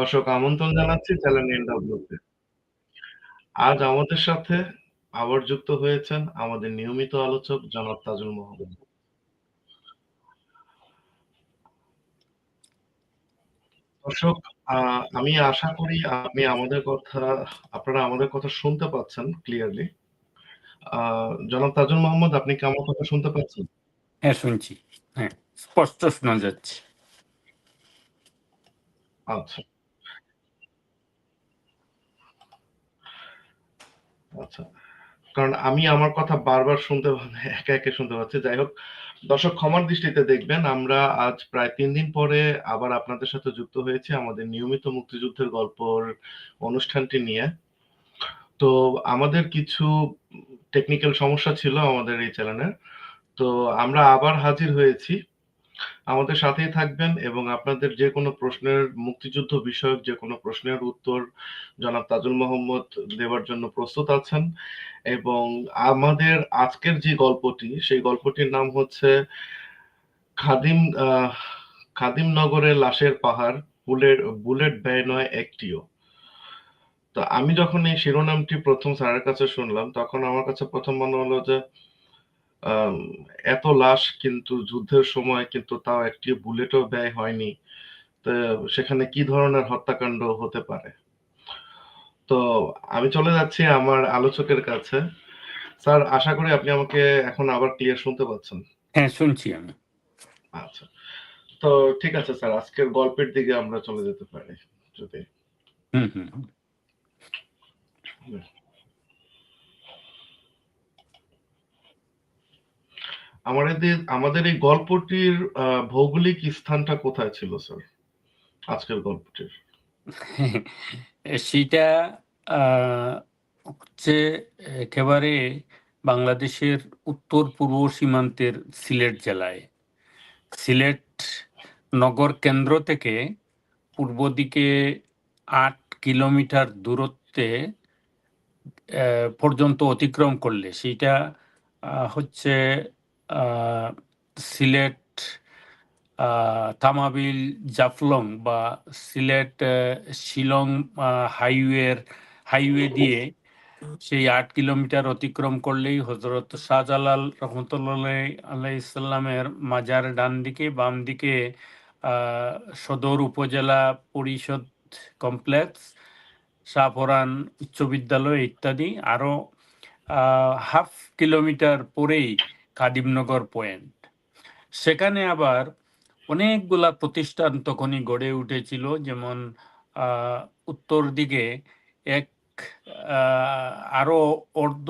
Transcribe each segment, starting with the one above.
দর্শক আমন্ত্রণ জানাচ্ছি চ্যানেল এনডব্লিউতে। আজ আমাদের সাথে আবার যুক্ত হয়েছেন আমাদের নিয়মিত আলোচক জনাব তাজুল মোহাম্মদ। দর্শক আমি আশা করি আপনি আমাদের কথা আপনারা আমাদের কথা শুনতে পাচ্ছেন ক্লিয়ারলি। জনাব তাজুল মোহাম্মদ আপনি কি আমার কথা শুনতে পাচ্ছেন? হ্যাঁ, শুনছি। হ্যাঁ, স্পষ্ট শোনা যাচ্ছে। আচ্ছা। আচ্ছা। কারণ আমি আমার কথা বারবার শুনতে একা একা শুনতে পাচ্ছি। যাই হোক, দর্শক ক্ষমার দৃষ্টিতে দেখবেন আমরা আজ প্রায় তিন দিন পরে আবার আপনাদের সাথে যুক্ত হয়েছি আমাদের নিয়মিত মুক্তিযুদ্ধের গল্পর অনুষ্ঠানটি নিয়ে। তো আমাদের কিছু টেকনিক্যাল সমস্যা ছিল আমাদের এই চ্যানেলে। তো আমরা আবার হাজির হয়েছি। আমাদের সাথেই থাকবেন এবং আপনাদের যেকোনো প্রশ্নের মুক্তিযুদ্ধ বিষয়ক যেকোনো প্রশ্নের উত্তর জনাব তাজুল মোহাম্মদ দেওয়ার জন্য প্রস্তুত আছেন এবং আমাদের আজকের যে গল্পটি, সেই গল্পটির নাম হচ্ছে খাদিম আ খাদিমনগরের লাশের পাহাড়, বুলেট বুলেট ব্যয় নয় একটিও। তো আমি যখন এই শিরোনামটি প্রথম স্যারের কাছে শুনলাম, তখন আমার কাছে প্রথম মনে হলো যে এত লাশ কিন্তু যুদ্ধের সময় কিন্তু তাও একটি বুলেটও ব্যয় হয়নি। তো সেখানে কি ধরনের হত্যাকাণ্ড হতে পারে? তো আমি চলে যাচ্ছি আমার আলোচকের কাছে। স্যার আশা করি আপনি আমাকে এখন আবার ক্লিয়ার শুনতে পাচ্ছেন। হ্যাঁ, শুনছি আমি। আচ্ছা। তো ঠিক আছে স্যার আজকের গল্পের দিকে আমরা চলে যেতে পারি যদি। হুম, হুম, হুম। হুম। আমাদের আমাদের এই গল্পটির ভৌগোলিক স্থানটা কোথায় ছিল স্যার? আজকের গল্পটির? সেটা হচ্ছে একেবারে বাংলাদেশের উত্তর-পূর্ব সীমান্তের সিলেট জেলায়। সিলেট নগর কেন্দ্র থেকে পূর্ব দিকে ৮ কিলোমিটার দূরত্বে পর্যন্ত অতিক্রম করলে সেইটা আ, হচ্ছে সিলেট তামাবিল জাফলং বা সিলেট শিলং হাইওয়ের হাইওয়ে দিয়ে সেই আট কিলোমিটার অতিক্রম করলেই হজরত শাহজালাল রহমতুল্লাহ আলাইহিস-সালামের মাজার ডান দিকে, বাম দিকে সদর উপজেলা পরিষদ কমপ্লেক্স, শাহপরান উচ্চ বিদ্যালয় ইত্যাদি। আরও হাফ কিলোমিটার পরেই কাদিমনগর পয়েন্ট। সেখানে আবার অনেকগুলা প্রতিষ্ঠান তখনই গড়ে উঠেছিল। যেমন উত্তর দিকে এক, আ, আরও অর্ধ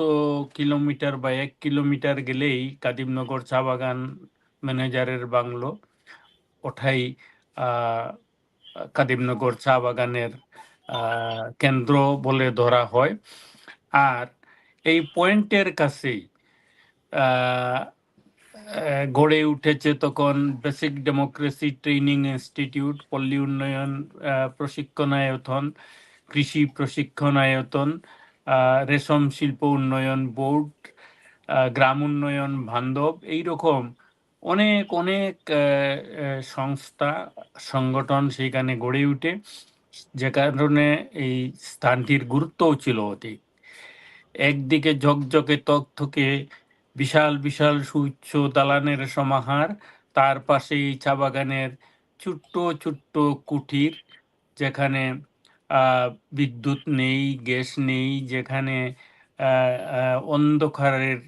কিলোমিটার বা এক কিলোমিটার গেলেই কাদিমনগর চা বাগান ম্যানেজারের বাংলো। ওঠাই কাদিমনগর চা বাগানের কেন্দ্র বলে ধরা হয়। আর এই পয়েন্টের কাছেই গড়ে উঠেছে তখন বেসিক ডেমোক্রেসি ট্রেনিং ইনস্টিটিউট, পল্লী উন্নয়ন আ প্রশিক্ষণায়তন, কৃষি প্রশিক্ষণায়তন, আ রেশম শিল্প উন্নয়ন বোর্ড, গ্রাম উন্নয়ন বান্ধব এইরকম অনেক, অনেক সংস্থা, সংগঠন সেইখানে গড়ে উঠে। যে কারণে এই স্থানটির গুরুত্বও ছিল অধিক। একদিকে ঝকঝকে তকতকে বিশাল, বিশাল সুউচ্চ দালানের সমাহার। তার পাশেই চা বাগানের ছোট্ট, ছোট্ট কুঠির যেখানে বিদ্যুৎ নেই, গ্যাস নেই, যেখানে অন্ধকারের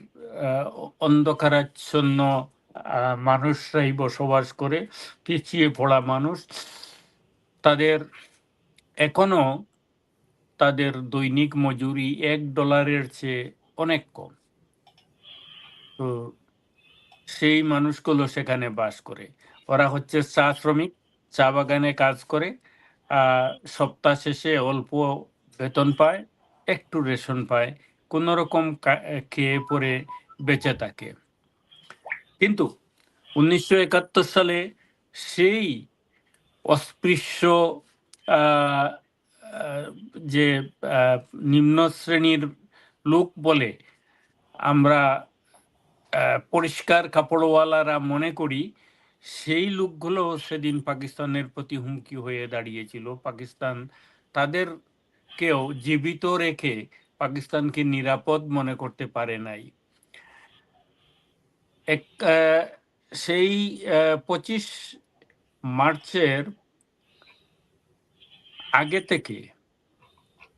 অন্ধকারাচ্ছন্ন মানুষরাই বসবাস করে। পিছিয়ে পড়া মানুষ। তাদের এখনও তাদের দৈনিক মজুরি এক ডলারের চেয়ে অনেক কম। তো সেই মানুষগুলো সেখানে বাস করে। ওরা হচ্ছে চা শ্রমিক, চা বাগানে কাজ করে। সপ্তাহ শেষে অল্প বেতন পায়, একটু রেশন পায়। কোনরকম কা খেয়ে পরে বেঁচে থাকে। কিন্তু ১৯৭১ সালে সেই অস্পৃশ্য যে নিম্ন শ্রেণির লোক বলে আমরা পরিষ্কার কাপড়ওয়ালারা মনে করি সেই লোকগুলো সেদিন পাকিস্তানের প্রতি হুমকি হয়ে দাঁড়িয়েছিল। পাকিস্তান তাদেরকেও জীবিত রেখে পাকিস্তানকে নিরাপদ মনে করতে পারে নাই। এক সেই পঁচিশ মার্চের আগে থেকে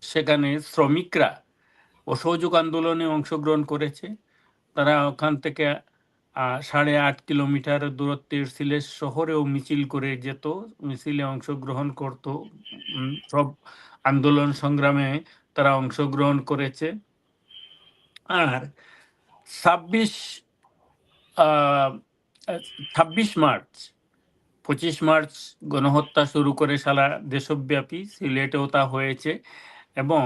সেখানে শ্রমিকরা অসহযোগ আন্দোলনে অংশগ্রহণ করেছে। তারা ওখান থেকে সাড়ে আট কিলোমিটার দূরত্বের সিলেট শহরেও মিছিল করে যেত। মিছিলে অংশগ্রহণ করত। সব আন্দোলন সংগ্রামে তারা অংশগ্রহণ করেছে। আর ছাব্বিশ ছাব্বিশ মার্চ, পঁচিশ মার্চ গণহত্যা শুরু করে সারা দেশব্যাপী সিলেটেও তা হয়েছে এবং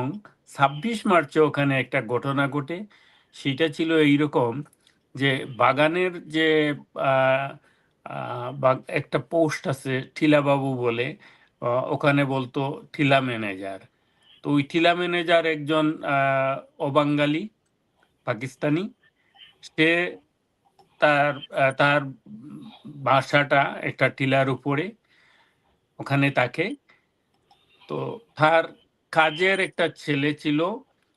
ছাব্বিশ মার্চে ওখানে একটা ঘটনা ঘটে। সেটা ছিল এইরকম যে বাগানের যে একটা পোস্ট আছে ঠিলাবাবু বলে ওখানে বলতো ঠিলা ম্যানেজার। তো ওই ঠিলা ম্যানেজার একজন অবাঙ্গালি, পাকিস্তানি। সে তার তার বাসাটা একটা টিলার উপরে, ওখানে তাকে তো তার কাজের একটা ছেলে ছিল,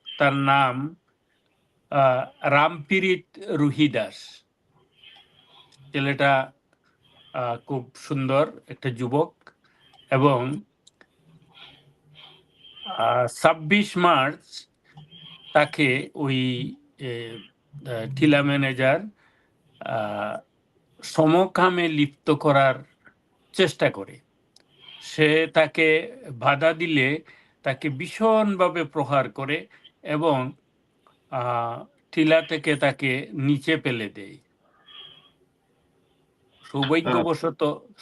তার নাম রামপিরিত রুহিদাস। ছেলেটা খুব সুন্দর একটা যুবক এবং ছাব্বিশ মার্চ তাকে ওই টিলা ম্যানেজার সমকামে লিপ্ত করার চেষ্টা করে। সে তাকে বাধা দিলে তাকে ভীষণভাবে প্রহার করে এবং টিলা থেকে তাকে নিচে ফেলে দেয়। সৌভাগ্যবশত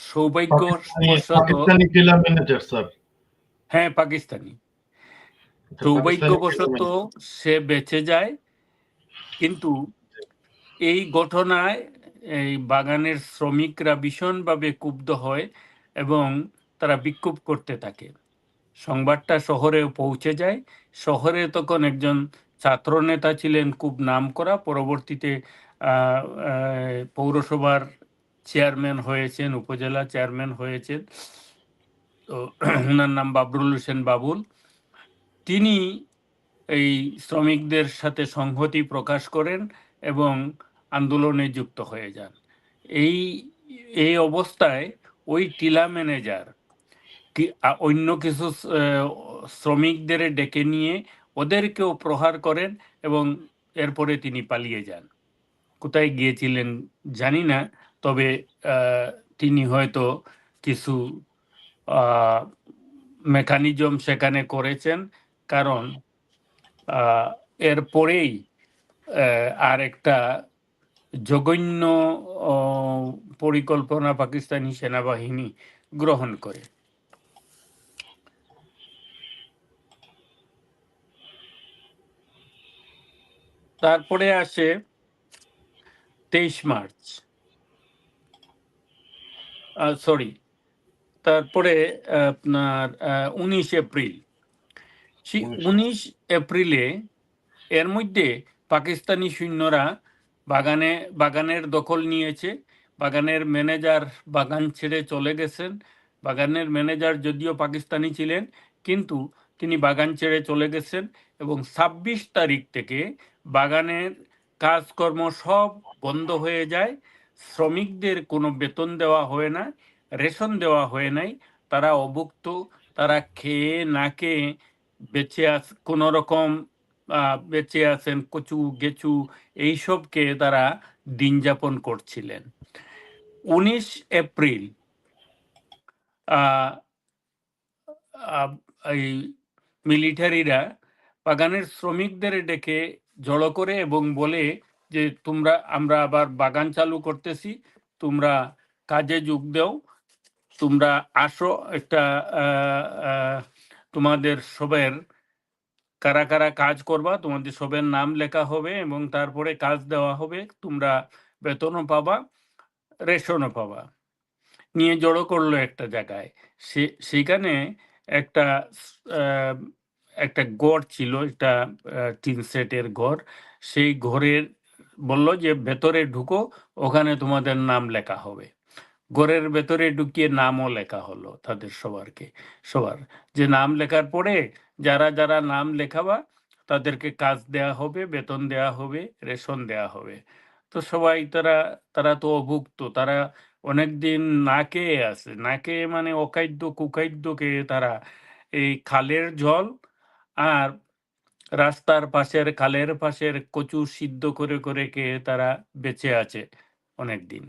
সৌভাগ্যবশত ম্যানেজার স্যার। হ্যাঁ পাকিস্তানি। সৌভাগ্যবশত সে বেঁচে যায় কিন্তু এই ঘটনায় এই বাগানের শ্রমিকরা ভীষণভাবে ক্ষুব্ধ হয় এবং তারা বিক্ষোভ করতে থাকে। সংবাদটা শহরে পৌঁছে যায়। শহরে তখন একজন ছাত্র নেতা ছিলেন খুব নামকরা। পরবর্তীতে আহ, আহ, পৌরসভার চেয়ারম্যান হয়েছেন উপজেলা চেয়ারম্যান হয়েছেন। তো ওনার নাম বাবরুল হোসেন বাবুল। তিনি এই শ্রমিকদের সাথে সংহতি প্রকাশ করেন এবং আন্দোলনে যুক্ত হয়ে যান। এই এই অবস্থায় ওই টিলা ম্যানেজার অন্য কিছু শ্রমিকদের ডেকে নিয়ে ওদেরকেও প্রহার করেন এবং এরপরে তিনি পালিয়ে যান। কোথায় গিয়েছিলেন জানি না, তবে তিনি হয়তো কিছু মেকানিজম সেখানে করেছেন। কারণ এরপরেই আর একটা জঘন্য পরিকল্পনা পাকিস্তানি সেনাবাহিনী গ্রহণ করে। তারপরে আসে তেইশ মার্চ। সরি তারপরে আপনার উনিশ এপ্রিল। সেই উনিশ এপ্রিলে এর মধ্যে পাকিস্তানি সৈন্যরা বাগানে বাগানের দখল নিয়েছে। বাগানের ম্যানেজার বাগান ছেড়ে চলে গেছেন। বাগানের ম্যানেজার যদিও পাকিস্তানি ছিলেন কিন্তু তিনি বাগান ছেড়ে চলে গেছেন এবং ছাব্বিশ তারিখ থেকে বাগানের কাজকর্ম সব বন্ধ হয়ে যায়, শ্রমিকদের কোনো বেতন দেওয়া হয় না, রেশন দেওয়া হয় নাই, তারা অভুক্ত, তারা খেয়ে না খেয়ে বেঁচে আস, কোনো রকম বেঁচে আছেন, কচু, গেচু এইসবকে তারা দিন যাপন করছিলেন। উনিশ এপ্রিল এই মিলিটারিরা বাগানের শ্রমিকদের ডেকে জড়ো করে এবং বলে যে, তোমরা, আমরা আবার বাগান চালু করতেছি, তোমরা কাজে যোগ দাও, তোমরা আসো একটা তোমাদের সবের, কারা কারা কাজ করবা, তোমাদের সবের নাম লেখা হবে এবং তারপরে কাজ দেওয়া হবে, তোমরা বেতনও পাবা, রেশনও পাবা। নিয়ে জড়ো করল একটা জায়গায়। সে, সেখানে একটা একটা গড় ছিল, একটা টিন সেটের ঘর সেই ঘরের বলল যে, ভেতরে ঢুকো, ওখানে তোমাদের নাম লেখা হবে। ঘরের ভেতরে ঢুকিয়ে নামও লেখা হলো তাদের সবারকে, সবার। যে নাম লেখার পরে যারা যারা নাম লেখাবা, তাদেরকে কাজ দেয়া হবে, বেতন দেয়া হবে, রেশন দেয়া হবে। তো সবাই তারা তারা তো অভুক্ত, তারা অনেকদিন না খেয়ে আছে। না খেয়ে মানে অখাদ্য কুখাদ্য খেয়ে তারা এই খালের জল আর রাস্তার পাশের, খালের পাশের কচু সিদ্ধ করে করে খেয়ে তারা বেঁচে আছে অনেকদিন।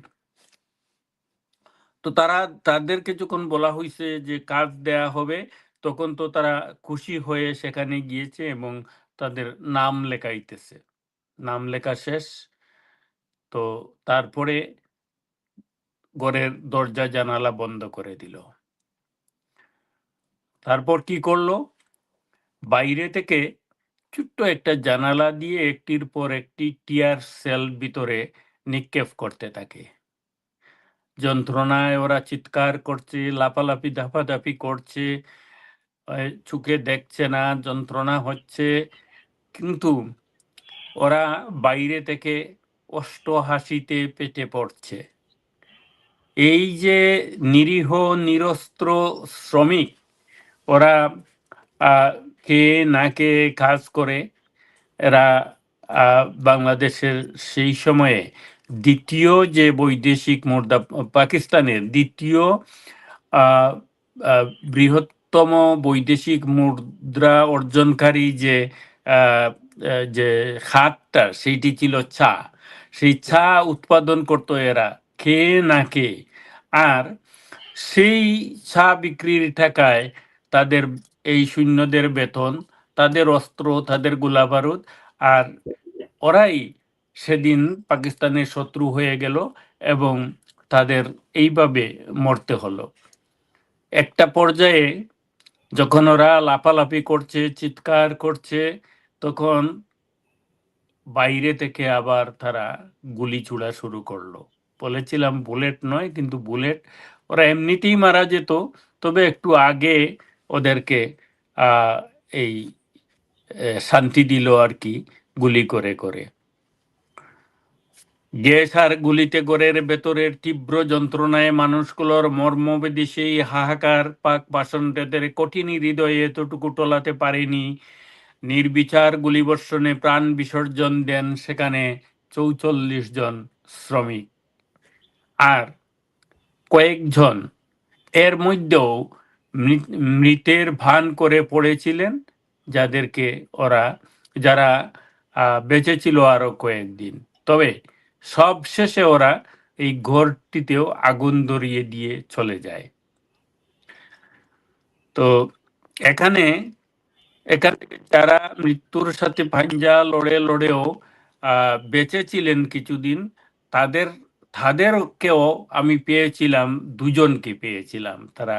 তো তারা তাদেরকে যখন বলা হয়েছে যে কাজ দেয়া হবে। তখন তো তারা খুশি হয়ে সেখানে গিয়েছে এবং তাদের নাম লেখাইতেছে। নাম লেখা শেষ। তো তারপরে ঘরের দরজা জানালা বন্ধ করে দিল। তারপর কি করল? বাইরে থেকে ছোট্ট একটা জানালা দিয়ে একটির পর একটি টিয়ার সেল ভিতরে নিক্ষেপ করতে থাকে। যন্ত্রণায় ওরা চিৎকার করছে লাপালাপি ধাপাধাপি করছে চোখে দেখছে না, যন্ত্রণা হচ্ছে। কিন্তু ওরা বাইরে থেকে অষ্ট হাসিতে পেটে পড়ছে। এই যে নিরীহ, নিরস্ত্র শ্রমিক, ওরা কে না কে কাজ করে এরা বাংলাদেশের সেই সময়ে দ্বিতীয় যে বৈদেশিক মুদ্রা পাকিস্তানের দ্বিতীয় বৃহত্তম বৈদেশিক মুদ্রা অর্জনকারী যে যে খাতটা, সেইটি ছিল চা। সেই চা উৎপাদন করতো এরা, কে না কে। আর সেই চা বিক্রির টাকায় তাদের এই সৈন্যদের বেতন, তাদের অস্ত্র, তাদের গোলাবারুদ, আর ওরাই সেদিন পাকিস্তানের শত্রু হয়ে গেল এবং তাদের এইভাবে মরতে হলো। একটা পর্যায়ে যখন ওরা লাফালাফি করছে, চিৎকার করছে, তখন বাইরে থেকে আবার তারা গুলি ছুড়া শুরু করল। বলেছিলাম, বুলেট নয়, কিন্তু বুলেট। ওরা এমনিতেই মারা যেত, তবে একটু আগে ওদেরকে এই শান্তি দিল আর কি গুলি করে করে। গ্যাস আর গুলিতে গড়ের ভেতরের তীব্র যন্ত্রণায় মানুষগুলোর মর্মবেদী সেই হাহাকার পাক বাসনদের কঠিন হৃদয়ে এতটুকু টলাতে পারেনি। নির্বিচার গুলিবর্ষণে প্রাণ বিসর্জন দেন সেখানে চৌচল্লিশ জন শ্রমিক। আর কয়েকজন, এর মধ্যেও মৃতের ভান করে পড়েছিলেন যাদেরকে ওরা যারা আহ, বেঁচে ছিল আরও কয়েকদিন। তবে সব শেষে ওরা এই ঘরটিতেও আগুন ধরিয়ে দিয়ে চলে যায়। তো এখানে এখান যারা মৃত্যুর সাথে পাঞ্জা লড়ে লড়েও আহ, বেঁচে ছিলেন কিছুদিন তাদের তাদেরকেও আমি পেয়েছিলাম দুজনকে পেয়েছিলাম। তারা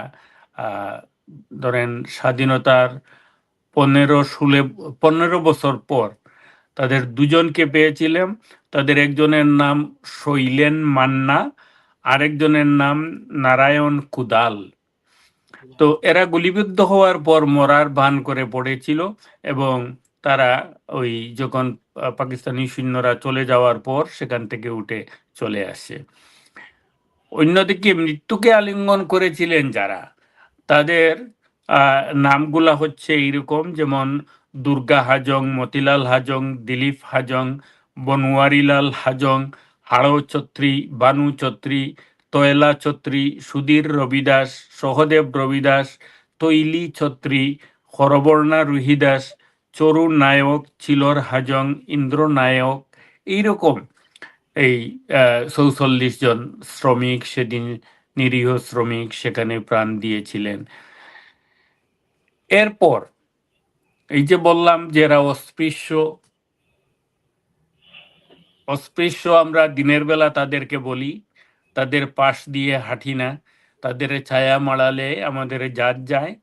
ধরেন স্বাধীনতার পনেরো ষোলো, পনেরো বছর পর তাদের দুজনকে পেয়েছিলাম। তাদের একজনের নাম শৈলেন মান্না, আরেকজনের নাম নারায়ণ কুদাল। তো এরা গুলিবিদ্ধ হওয়ার পর মরার ভান করে পড়েছিল এবং তারা ওই যখন পাকিস্তানি সৈন্যরা চলে যাওয়ার পর সেখান থেকে উঠে চলে আসে। অন্যদিকে মৃত্যুকে আলিঙ্গন করেছিলেন যারা? তাদের নামগুলা হচ্ছে এইরকম, যেমন দুর্গা হাজং, মতিলাল হাজং, দিলীপ হাজং বনওয়ারিলাল হাজং হাড়ো ছত্রী, বানু ছত্রী, তয়লা ছত্রী, সুধীর রবিদাস, সহদেব রবিদাস, তৈলি ছত্রী, হরবর্ণা রুহিদাস, চরু নায়ক, চিলর হাজং, ইন্দ্র নায়ক, এইরকম এই চৌচল্লিশ জন শ্রমিক সেদিন নিরীহ শ্রমিক সেখানে প্রাণ দিয়েছিলেন। এরপর এই যে বললাম যে এরা অস্পৃশ্য অস্পৃশ্য আমরা দিনের বেলা তাদেরকে বলি, তাদের পাশ দিয়ে হাঁটি না, তাদের ছায়া মাড়ালে আমাদের জাত যায়।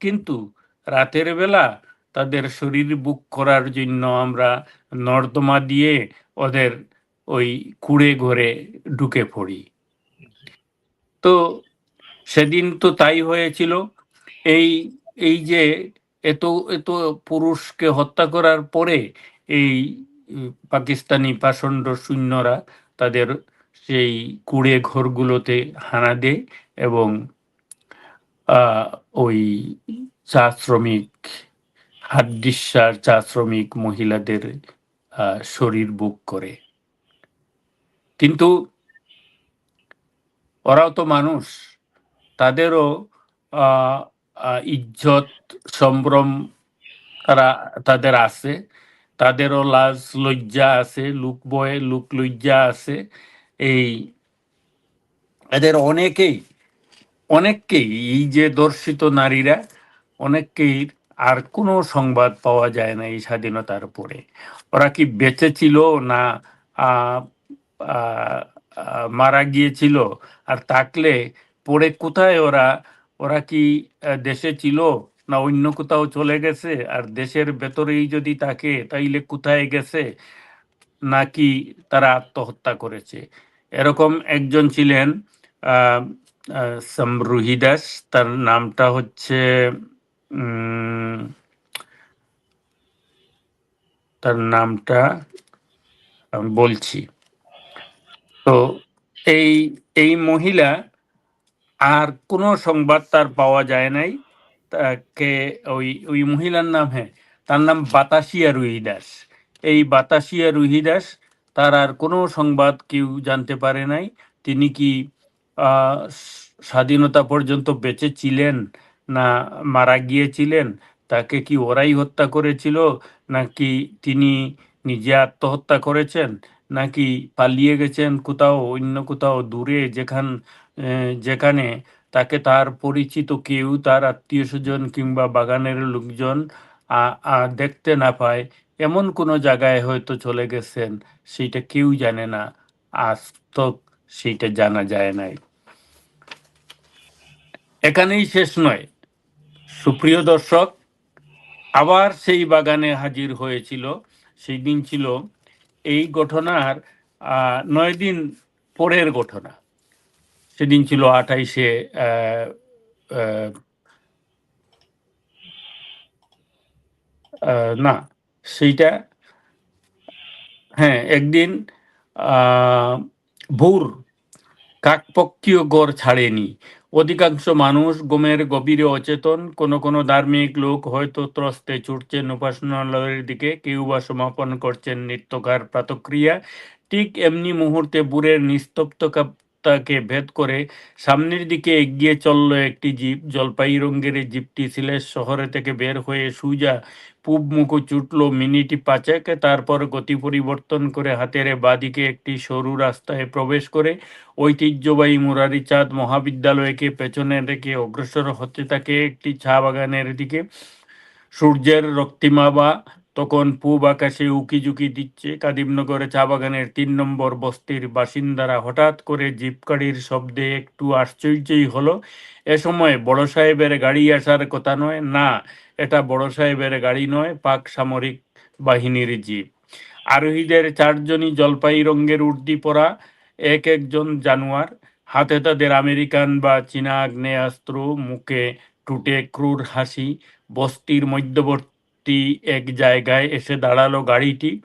কিন্তু রাতের বেলা তাদের শরীর বুক করার জন্য আমরা নর্দমা দিয়ে ওদের ওই কুড়ে ঘরে ঢুকে পড়ি। তো সেদিন তো তাই হয়েছিল। এই এই যে এত এত পুরুষকে হত্যা করার পরে এই পাকিস্তানি পাষণ্ড সৈন্যরা তাদের সেই কুড়ে ঘরগুলোতে হানা দেয় এবং ওই চা শ্রমিক হাড্ডিসার চা শ্রমিক মহিলাদের শরীর বুক করে। কিন্তু ওরাও তো মানুষ। তাদেরও ইজ্জত, সম্ভ্রম তারা তাদের আছে। তাদেরও লাজ, লজ্জা আছে, লুক বয়ে, লুক লজ্জা আছে। এই এদের অনেকেই, অনেককেই, এই যে দর্শিত নারীরা, অনেককেই আর কোনো সংবাদ পাওয়া যায় না এই স্বাধীনতার পরে। ওরা কি বেঁচে ছিল না মারা গিয়েছিল? আর থাকলে পরে কোথায় ওরা? ওরা কি দেশে ছিল না অন্য কোথাও চলে গেছে? আর দেশের ভেতরেই যদি থাকে, তাইলে কোথায় গেছে? নাকি তারা আত্মহত্যা করেছে? এরকম একজন ছিলেন সমরুহি দাস। তার নামটা হচ্ছে তার নামটা বলছি। তো এই এই মহিলা আর কোনো সংবাদ তার পাওয়া যায় নাই। তাকে ওই ওই মহিলার নাম হ্যাঁ তার নাম বাতাসিয়া রুহি দাস এই বাতাসিয়া রুহি দাস তার আর কোনো সংবাদ কেউ জানতে পারে নাই। তিনি কি স্বাধীনতা পর্যন্ত বেঁচে ছিলেন না মারা গিয়েছিলেন? তাকে কি ওরাই হত্যা করেছিল? নাকি তিনি নিজে আত্মহত্যা করেছেন? নাকি পালিয়ে গেছেন কোথাও, অন্য কোথাও দূরে যেখান যেখানে তাকে তার পরিচিত কেউ, তার আত্মীয় স্বজন কিংবা বাগানের লোকজন দেখতে না পায়, এমন কোনো জায়গায় হয়তো চলে গেছেন, সেইটা কেউ জানে না। আজ তো সেইটা জানা যায় নাই। এখানেই শেষ নয়। সুপ্রিয় দর্শক, আবার সেই বাগানে হাজির হয়েছিল, সেই দিন ছিল এই ঘটনার নয় দিন পরের ঘটনা। সেদিন ছিল আঠাইশে না, সেইটা হ্যাঁ একদিন ভোর, কাকপক্ষীয় গড় ছাড়েনি। অধিকাংশ মানুষ গমের গভীরে অচেতন। কোনো কোনো ধার্মিক লোক হয়তো ত্রস্তে ছুটছেন, উপাসনালয়ের দিকে, কেউ বা সমাপন করছেন নিত্যকার প্রাতক্রিয়া। ঠিক এমনি মুহূর্তে বুড়ের নিস্তব্ধতাকে ভেদ করে সামনের দিকে এগিয়ে চলল একটি জিপ জলপাই এই জিপটি সিলেট শহরে থেকে বের হয়ে সুজা পূব মুখো ছুটল মিনিটি পাঁচেক, তারপর গতি পরিবর্তন করে হাতের বাদিকে একটি সরু রাস্তায় প্রবেশ করে ঐতিহ্যবাহী মুরারিচাঁদ মহাবিদ্যালয়কে পেছনে রেখে অগ্রসর হতে থাকে একটি চা বাগানের দিকে। সূর্যের রক্তিমা বা তখন পূব আকাশে উকিঝুঁকি দিচ্ছে কাদিমনগরে চা বাগানের তিন নম্বর বস্তির বাসিন্দারা। হঠাৎ করে জিপকাড়ির শব্দে একটু আশ্চর্যই হলো, এ সময় বড় সাহেবের গাড়ি আসার কথা নয়, না, এটা বড় সাহেবের গাড়ি নয়, পাক সামরিক বাহিনীর জিপ। আরোহীদের চারজনই জলপাই রঙের উর্দি পরা, এক একজন জানোয়ার, হাতে তাদের আমেরিকান বা চীনা আগ্নেয়াস্ত্র, মুখে টুটে ক্রুর হাসি, বস্তির মধ্যবর্তী এক জায়গায় এসে দাঁড়াল গাড়িটি।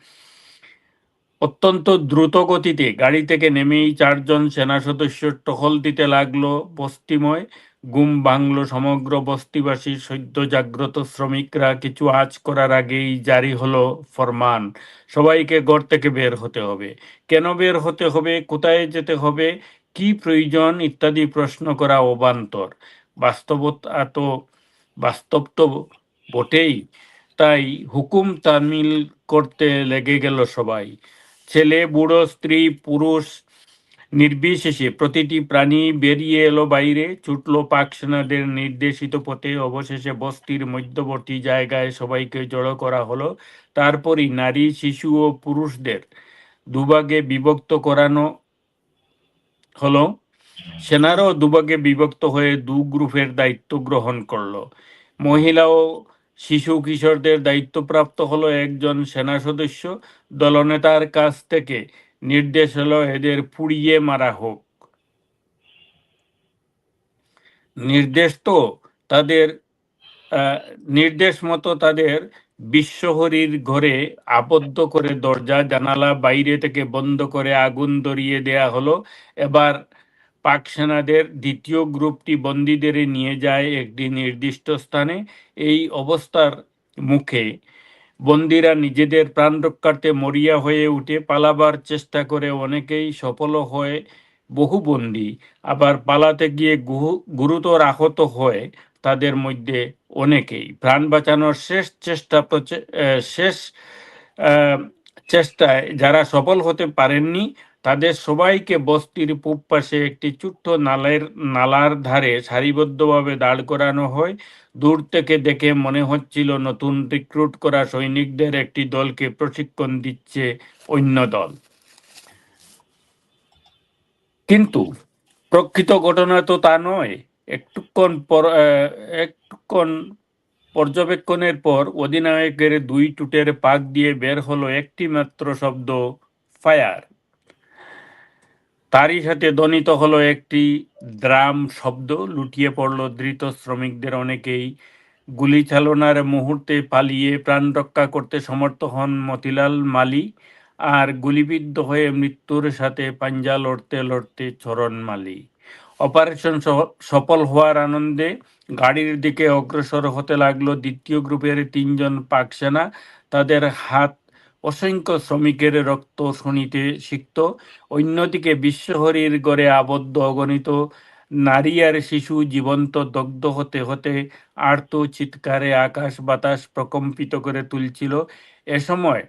অত্যন্ত দ্রুত গতিতে গাড়ি থেকে নেমেই চারজন সেনা সদস্য টহল দিতে লাগল বস্তিময়। গুম ভাঙলো সমগ্র বস্তিবাসী সদ্য জাগ্রত শ্রমিকরা। কিছু আজ করার আগেই জারি হলো ফরমান। সবাইকে ঘর থেকে বের হতে হবে। কেন বের হতে হবে? কোথায় যেতে হবে? কি প্রয়োজন? ইত্যাদি প্রশ্ন করা অবান্তর। বাস্তবতা তো, বাস্তব তো বটেই। তাই হুকুম তামিল করতে লেগে গেল সবাই। ছেলে, বুড়ো, স্ত্রী, পুরুষ নির্বিশেষে প্রতিটি প্রাণী বেরিয়ে এলো বাইরে, ছুটল পাক সেনাদের নির্দেশিত পথে, অবশেষে বস্তির মধ্যবর্তী জায়গায় সবাইকে জড়ো করা হলো। তারপরই নারী, শিশু ও পুরুষদের দুভাগে বিভক্ত করানো হলো। সেনারও দুভাগে বিভক্ত হয়ে দু গ্রুপের দায়িত্ব গ্রহণ করল। মহিলা ও শিশু কিশোরদের দায়িত্বপ্রাপ্ত হলো একজন সেনা সদস্য। দলনেতার কাছ থেকে নির্দেশ হলো এদের পুড়িয়ে মারা হোক। নির্দেশ তো তাদের নির্দেশ মতো তাদের বিশ্বহরীর ঘরে আবদ্ধ করে দরজা, জানালা বাইরে থেকে বন্ধ করে আগুন ধরিয়ে দেয়া হলো। এবার পাক সেনাদের দ্বিতীয় গ্রুপটি বন্দীদের নিয়ে যায় একটি নির্দিষ্ট স্থানে। এই অবস্থার মুখে বন্দীরা নিজেদের প্রাণ রক্ষার্থে মরিয়া হয়ে উঠে পালাবার চেষ্টা করে। অনেকেই সফল হয় বহু বন্দী, আবার পালাতে গিয়ে গুরুতর আহত হয় তাদের মধ্যে অনেকেই। প্রাণ বাঁচানোর শেষ চেষ্টা শেষ চেষ্টায় যারা সফল হতে পারেননি তাদের সবাইকে বস্তির পূব পাশে একটি ছোট্ট নালের, নালার ধারে সারিবদ্ধভাবে দাঁড় করানো হয়। দূর থেকে দেখে মনে হচ্ছিল নতুন রিক্রুট করা সৈনিকদের একটি দলকে প্রশিক্ষণ দিচ্ছে অন্য দল। কিন্তু প্রকৃত ঘটনা তো তা নয়। একটুক্ষণ পর একটুক্ষণ পর্যবেক্ষণের পর অধিনায়কের দুই টুটের পাক দিয়ে বের হলো একটি মাত্র শব্দ, ফায়ার। তারই সাথে ধ্বনিত হলো একটি ড্রাম শব্দ, লুটিয়ে পড়ল ধৃত শ্রমিকদের অনেকেই। গুলি চালনার মুহূর্তে পালিয়ে প্রাণ রক্ষা করতে সমর্থ হন মতিলাল মালি আর গুলিবিদ্ধ হয়ে মৃত্যুর সাথে পাঞ্জা লড়তে লড়তে চরণ মালি। অপারেশন সফল হওয়ার আনন্দে গাড়ির দিকে অগ্রসর হতে লাগল দ্বিতীয় গ্রুপের তিনজন পাক সেনা তাদের হাত অসংখ্য শ্রমিকের রক্ত শুনিতে শিখত অন্যদিকে বিশ্বহরীর গড়ে আবদ্ধ অগণিত নারী আর শিশু জীবন্ত দগ্ধ হতে হতে আর্ত চিৎকারে আকাশ বাতাস প্রকম্পিত করে তুলছিল। এ সময়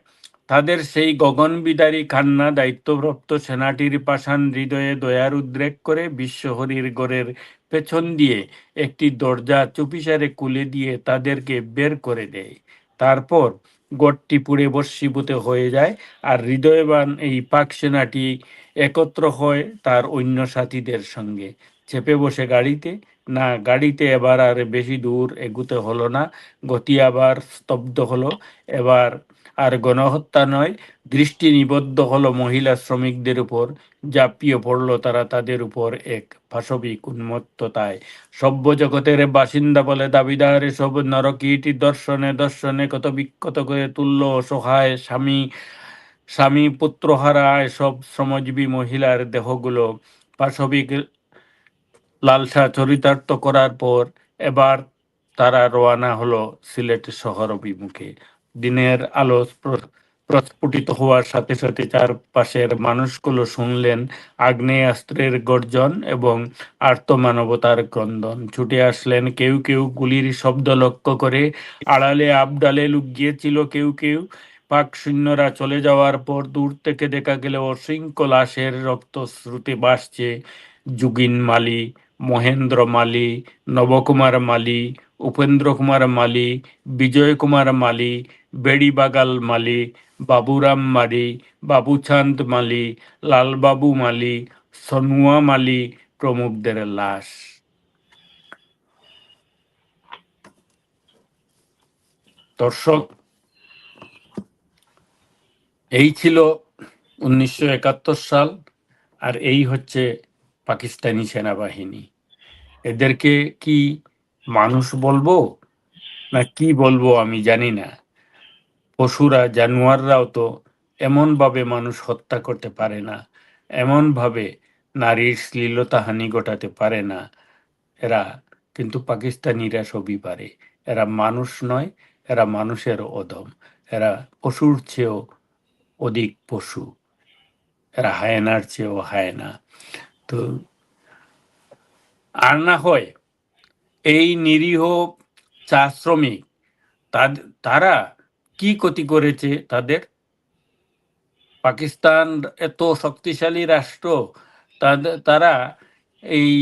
তাদের সেই গগনবিদারী কান্না দায়িত্বপ্রাপ্ত সেনাটির পাষাণ হৃদয়ে দয়ার উদ্রেক করে বিশ্বহরীর গড়ের পেছন দিয়ে একটি দরজা চুপিসারে খুলে দিয়ে তাদেরকে বের করে দেয়। তারপর গড়টি পুড়ে বর্ষীভূত হয়ে যায় আর হৃদয়বান এই পাক সেনাটি একত্র হয় তার অন্য সাথীদের সঙ্গে। চেপে বসে গাড়িতে। না, গাড়িতে এবার আর বেশি দূর এগুতে হলো না। গতি আবার স্তব্ধ হলো। এবার আর গণহত্যা নয় দৃষ্টি নিবদ্ধ হলো মহিলা শ্রমিকদের উপর। ঝাঁপিয়ে পড়ল তারা তাদের উপর এক পাশবিক উন্মত্ততায়। সভ্য জগতের বাসিন্দা বলে দাবিদার সব নরকীটি দর্শনে দর্শনে কত বিক্ষত করে তুলল অসহায় স্বামী স্বামী পুত্রহারা, এসব শ্রমজীবী মহিলার দেহগুলো। পাশবিক লালসা চরিতার্থ করার পর এবার তারা রওনা হলো সিলেট শহর অভিমুখে। দিনের আলো প্র- প্রস্ফুটিত হওয়ার সাথে সাথে চারপাশের মানুষগুলো শুনলেন আগ্নেয়াস্ত্রের গর্জন এবং আর্তমানবতার ক্রন্দন। ছুটে আসলেন কেউ কেউ গুলির শব্দ লক্ষ্য করে। আড়ালে আবডালে লুকিয়েছিল কেউ কেউ। পাক সৈন্যরা চলে যাওয়ার পর দূর থেকে দেখা গেল অসংখ্য লাশের রক্ত শ্রুতে বাসছে যুগিন মালি মহেন্দ্র মালি, নবকুমার মালি উপেন্দ্র কুমার মালি বিজয় কুমার মালি, বেড়িবাগাল মালি, বাবুরাম মালি, বাবুচাঁদ মালি, লালবাবু মালি, সনুয়া মালি, প্রমুখদের লাশ। দর্শক, এই ছিল উনিশশো একাত্তর সাল, আর এই হচ্ছে পাকিস্তানি সেনাবাহিনী। এদেরকে কি মানুষ বলব? না কি বলব আমি জানি না। পশুরা, জানোয়াররাও তো এমনভাবে মানুষ হত্যা করতে পারে না। এমন ভাবে নারীর শ্লীলতাহানি ঘটাতে পারে না এরা। কিন্তু পাকিস্তানিরা সবই পারে। এরা মানুষ নয়, এরা মানুষের অধম। এরা পশুর চেয়েও অধিক পশু। এরা হায়নার চেয়েও হায়না। তো আর না হয় এই নিরীহ চা শ্রমিক তারা কি ক্ষতি করেছে তাদের? পাকিস্তান এত শক্তিশালী রাষ্ট্র তাদের তারা এই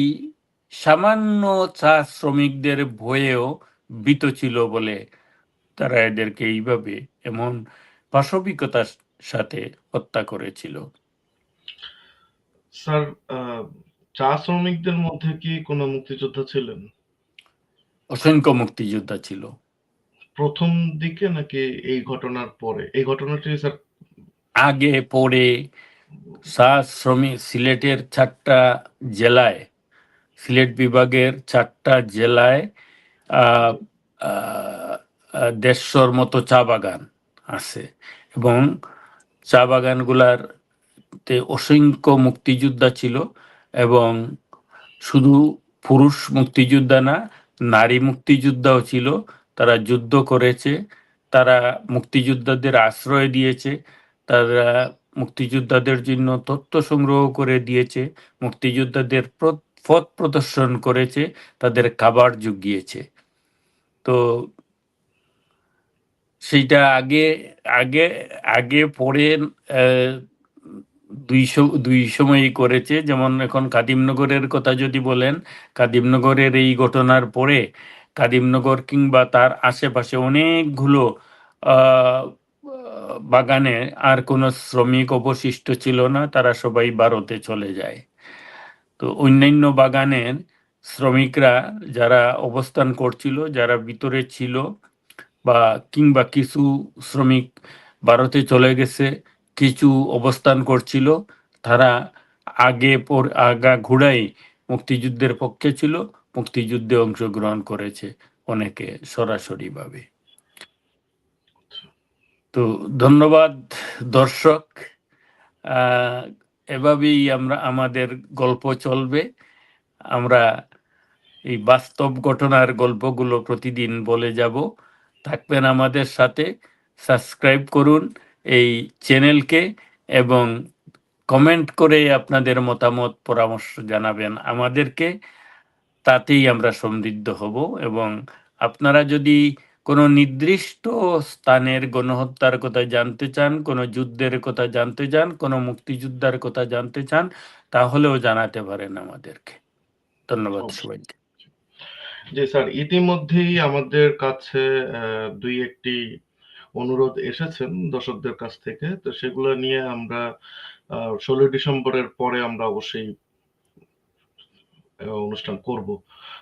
সামান্য চা শ্রমিকদের ভয়েও বিত ছিল বলে তারা এদেরকে এইভাবে এমন পাশবিকতার সাথে হত্যা করেছিল। স্যার চা শ্রমিকদের মধ্যে কি কোনো মুক্তিযোদ্ধা ছিলেন? অসংখ্য মুক্তিযোদ্ধা ছিল। প্রথম দিকে নাকি এই ঘটনার পরে? এই ঘটনাটি স্যার? আগে পরে চা শ্রমিক সিলেটের চারটা জেলায় সিলেট বিভাগের চারটা জেলায় দেড়শোর মতো চা বাগান আছে। এবং চা বাগানগুলার তে অসংখ্য মুক্তিযোদ্ধা ছিল এবং শুধু পুরুষ মুক্তিযোদ্ধা না, নারী মুক্তিযোদ্ধাও ছিল। তারা যুদ্ধ করেছে, তারা মুক্তিযোদ্ধাদের আশ্রয় দিয়েছে, তারা মুক্তিযোদ্ধাদের জন্য তথ্য সংগ্রহ করে দিয়েছে, মুক্তিযোদ্ধাদের পথ প্রদর্শন করেছে, তাদের খাবার জুগিয়েছে। তো সেইটা আগে আগে আগে পরে আহ, দুই সময়ই করেছে। যেমন এখন কাদিমনগরের কথা যদি বলেন কাদিমনগরের এই ঘটনার পরে কাদিমনগর কিংবা তার আশেপাশে অনেকগুলো বাগানে আর কোনো শ্রমিক অবশিষ্ট ছিল না তারা সবাই ভারতে চলে যায়। তো অন্যান্য বাগানের শ্রমিকরা যারা অবস্থান করছিল যারা ভিতরে ছিল বা কিংবা কিছু শ্রমিক ভারতে চলে গেছে কিছু অবস্থান করছিল। তারা আগে পর, আগা ঘুরাই মুক্তিযুদ্ধের পক্ষে ছিল, মুক্তিযুদ্ধে অংশগ্রহণ করেছে অনেকে সরাসরিভাবে। তো ধন্যবাদ দর্শক। এভাবেই আমরা, আমাদের গল্প চলবে। আমরা এই বাস্তব ঘটনার গল্পগুলো প্রতিদিন বলে যাব। থাকবেন আমাদের সাথে। সাবস্ক্রাইব করুন। এই চ্যানেলকে এবং কমেন্ট করে আপনাদের মতামত পরামর্শ জানাবেন আমাদেরকে। তাতেই আমরা সমৃদ্ধ হব এবং আপনারা যদি কোনো নির্দিষ্ট স্থানের গণহত্যার কথা জানতে চান কোনো যুদ্ধের কথা জানতে চান কোনো মুক্তিযোদ্ধার কথা জানতে চান তাহলেও জানাতে পারেন আমাদেরকে। ধন্যবাদ সবাইকে। জি স্যার ইতিমধ্যেই আমাদের কাছে দুই একটি অনুরোধ এসেছেন দর্শকদের কাছ থেকে। তো সেগুলো নিয়ে আমরা ষোলোই ডিসেম্বরের পরে আমরা অবশ্যই অনুষ্ঠান করব।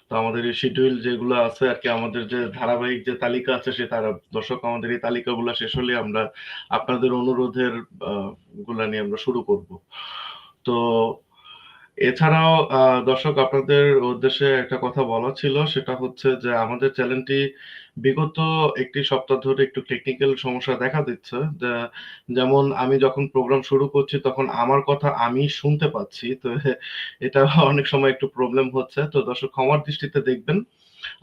তো আমাদের এই শিডিউল যেগুলো আছে আর কি, আমাদের যে ধারাবাহিক যে তালিকা আছে সে তারা, দর্শক আমাদের এই তালিকাগুলো শেষ হলে আমরা আপনাদের অনুরোধেরগুলা নিয়ে আমরা শুরু করব। তো এছাড়াও দর্শক আপনাদের উদ্দেশ্যে একটা কথা বলা ছিল, সেটা হচ্ছে যে আমাদের চ্যানেলটি বিগত একটি সপ্তাহ ধরে একটু টেকনিক্যাল সমস্যা দেখা দিচ্ছে। যেমন আমি যখন প্রোগ্রাম শুরু করছি, তখন আমার কথা আমি শুনতে পাচ্ছি। তো এটা অনেক সময় একটু প্রবলেম হচ্ছে। তো দর্শক, ক্ষমার দৃষ্টিতে দেখবেন,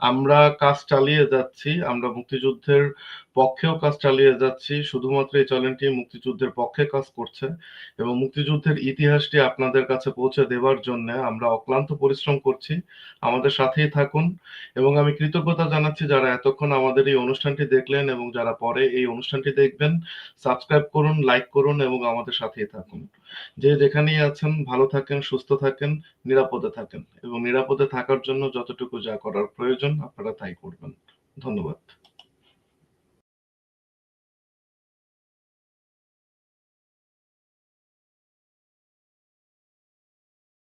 আমরা কাজ চালিয়ে যাচ্ছি। আমরা মুক্তিযুদ্ধের পক্ষেও কাজ চালিয়ে যাচ্ছি, শুধুমাত্র এই চ্যানেলটি মুক্তিযুদ্ধের পক্ষে কাজ করছে এবং মুক্তিযুদ্ধের ইতিহাসটি আপনাদের কাছে পৌঁছে দেওয়ার জন্য আমরা অক্লান্ত পরিশ্রম করছি। আমাদের সাথেই থাকুন এবং আমি কৃতজ্ঞতা জানাচ্ছি যারা এতক্ষণ আমাদের এই অনুষ্ঠানটি দেখলেন এবং যারা পরে এই অনুষ্ঠানটি দেখবেন, সাবস্ক্রাইব করুন, লাইক করুন এবং আমাদের সাথেই থাকুন। যে যেখানেই আছেন, ভালো থাকেন, সুস্থ থাকেন, নিরাপদে থাকেন এবং নিরাপদে থাকার জন্য যতটুকু যা করার প্রয়োজন আপনারা তাই করবেন। ধন্যবাদ।